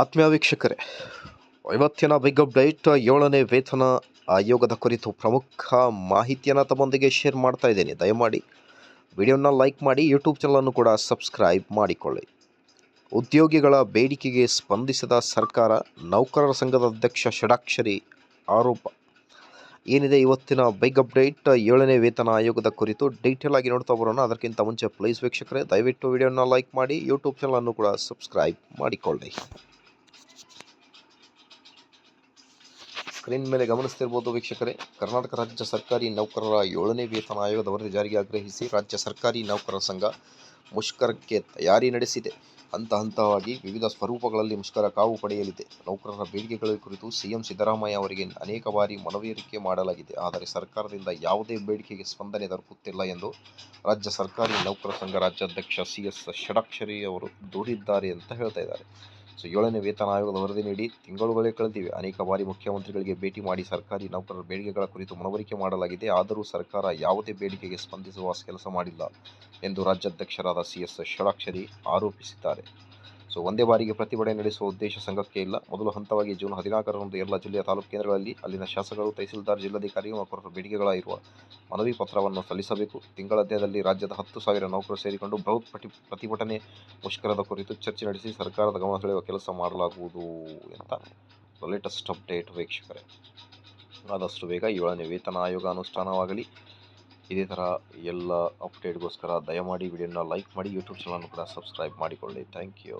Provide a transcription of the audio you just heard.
ಆತ್ಮೀಯ ವೀಕ್ಷಕರೇ ಇವತ್ತಿನ ಬಿಗ್ ಅಪ್ಡೇಟ್ ಏಳನೇ ವೇತನ ಆಯೋಗದ ಕುರಿತು ಪ್ರಮುಖ ಮಾಹಿತಿಯನ್ನು ತಮ್ಮೊಂದಿಗೆ ಶೇರ್ ಮಾಡ್ತಾ ಇದ್ದೀನಿ. ದಯಮಾಡಿ ವಿಡಿಯೋನ ಲೈಕ್ ಮಾಡಿ ಯೂಟ್ಯೂಬ್ ಚಾನಲನ್ನು ಕೂಡ ಸಬ್ಸ್ಕ್ರೈಬ್ ಮಾಡಿಕೊಳ್ಳಿ. ಉದ್ಯೋಗಿಗಳ ಬೇಡಿಕೆಗೆ ಸ್ಪಂದಿಸಿದ ಸರ್ಕಾರ, ನೌಕರರ ಸಂಘದ ಅಧ್ಯಕ್ಷ ಷಡಾಕ್ಷರಿ ಆರೋಪ. ಏನಿದೆ ಇವತ್ತಿನ ಬಿಗ್ ಅಪ್ಡೇಟ್ ಏಳನೇ ವೇತನ ಆಯೋಗದ ಕುರಿತು ಡೀಟೇಲ್ ಆಗಿ ನೋಡ್ತಾ ಬರೋಣ. ಅದಕ್ಕಿಂತ ಮುಂಚೆ ಪ್ಲೀಸ್ ವೀಕ್ಷಕರೇ, ದಯವಿಟ್ಟು ವಿಡಿಯೋನ ಲೈಕ್ ಮಾಡಿ ಯೂಟ್ಯೂಬ್ ಚಾನಲನ್ನು ಕೂಡ ಸಬ್ಸ್ಕ್ರೈಬ್ ಮಾಡಿಕೊಳ್ಳಿ. ಸ್ಕ್ರೀನ್ ಮೇಲೆ ಗಮನಿಸ್ತಿರ್ಬೋದು ವೀಕ್ಷಕರೇ. ಕರ್ನಾಟಕ ರಾಜ್ಯ ಸರ್ಕಾರಿ ನೌಕರರ ಏಳನೇ ವೇತನ ಆಯೋಗದ ವರದಿ ಜಾರಿಗೆ ಆಗ್ರಹಿಸಿ ರಾಜ್ಯ ಸರ್ಕಾರಿ ನೌಕರರ ಸಂಘ ಮುಷ್ಕರಕ್ಕೆ ತಯಾರಿ ನಡೆಸಿದೆ. ಹಂತ ಹಂತವಾಗಿ ವಿವಿಧ ಸ್ವರೂಪಗಳಲ್ಲಿ ಮುಷ್ಕರ ಕಾವು ಪಡೆಯಲಿದೆ. ನೌಕರರ ಬೇಡಿಕೆಗಳ ಕುರಿತು ಸಿಎಂ ಸಿದ್ದರಾಮಯ್ಯ ಅವರಿಗೆ ಅನೇಕ ಬಾರಿ ಮನವರಿಕೆ ಮಾಡಲಾಗಿದೆ. ಆದರೆ ಸರ್ಕಾರದಿಂದ ಯಾವುದೇ ಬೇಡಿಕೆಗೆ ಸ್ಪಂದನೆ ದೊರಕುತ್ತಿಲ್ಲ ಎಂದು ರಾಜ್ಯ ಸರ್ಕಾರಿ ನೌಕರ ಸಂಘ ರಾಜ್ಯಾಧ್ಯಕ್ಷ ಸಿ ಎಸ್ ಷಡಾಕ್ಷರಿ ಅವರು ದೂರಿದ್ದಾರೆ ಅಂತ ಹೇಳ್ತಾ ಇದ್ದಾರೆ. ಸೊ ಏಳನೇ ವೇತನ ಆಯೋಗದ ವರದಿ ನೀಡಿ ತಿಂಗಳುಗಳೇ ಕಳೆದಿವೆ. ಅನೇಕ ಬಾರಿ ಮುಖ್ಯಮಂತ್ರಿಗಳಿಗೆ ಭೇಟಿ ಮಾಡಿ ಸರ್ಕಾರಿ ನೌಕರರ ಬೇಡಿಕೆಗಳ ಕುರಿತು ಮನವರಿಕೆ ಮಾಡಲಾಗಿದೆ. ಆದರೂ ಸರ್ಕಾರ ಯಾವುದೇ ಬೇಡಿಕೆಗೆ ಸ್ಪಂದಿಸುವ ಕೆಲಸ ಮಾಡಿಲ್ಲ ಎಂದು ರಾಜ್ಯಾಧ್ಯಕ್ಷರಾದ ಸಿ ಎಸ್ ಷಡಾಕ್ಷರಿ ಆರೋಪಿಸಿದ್ದಾರೆ. ಸೊ ಒಂದೇ ಬಾರಿಗೆ ಪ್ರತಿಭಟನೆ ನಡೆಸುವ ಉದ್ದೇಶ ಸಂಘಕ್ಕೆ ಇಲ್ಲ. ಮೊದಲು ಹಂತವಾಗಿ ಜೂನ್ ಹದಿನಾಲ್ಕರಂದು ಎಲ್ಲ ಜಿಲ್ಲೆಯ ತಾಲೂಕು ಕೇಂದ್ರಗಳಲ್ಲಿ ಅಲ್ಲಿನ ಶಾಸಕರು, ತಹಸೀಲ್ದಾರ್ ಜಿಲ್ಲಾಧಿಕಾರಿ ನೌಕರರ ಬೇಡಿಕೆಗಳ ಇರುವ ಮನವಿ ಪತ್ರವನ್ನು ಸಲ್ಲಿಸಬೇಕು ತಿಂಗಳಾದ್ಯದಲ್ಲಿ ರಾಜ್ಯದ ಹತ್ತು ಸಾವಿರ ನೌಕರರು ಸೇರಿಕೊಂಡು ಬೃಹತ್ ಪ್ರತಿ, ಪ್ರತಿಭಟನೆ ಮುಷ್ಕರದ ಕುರಿತು ಚರ್ಚೆ ನಡೆಸಿ ಸರ್ಕಾರದ ಗಮನ ಸೆಳೆಯುವ ಕೆಲಸ ಮಾಡಲಾಗುವುದು ಅಂತ ಲೇಟೆಸ್ಟ್ ಅಪ್ಡೇಟ್ ವೀಕ್ಷಕರೇ. ಆದಷ್ಟು ಬೇಗ ಏಳನೇ ವೇತನ ಆಯೋಗ ಅನುಷ್ಠಾನವಾಗಲಿ. ಇದೇ ಥರ ಎಲ್ಲ ಅಪ್ಡೇಟ್ಗೋಸ್ಕರ ದಯಮಾಡಿ ವಿಡಿಯೋನ ಲೈಕ್ ಮಾಡಿ ಯೂಟ್ಯೂಬ್ ಚಾನಲ್ ಕೂಡ ಸಬ್ಸ್ಕ್ರೈಬ್ ಮಾಡಿಕೊಳ್ಳಿ. Thank you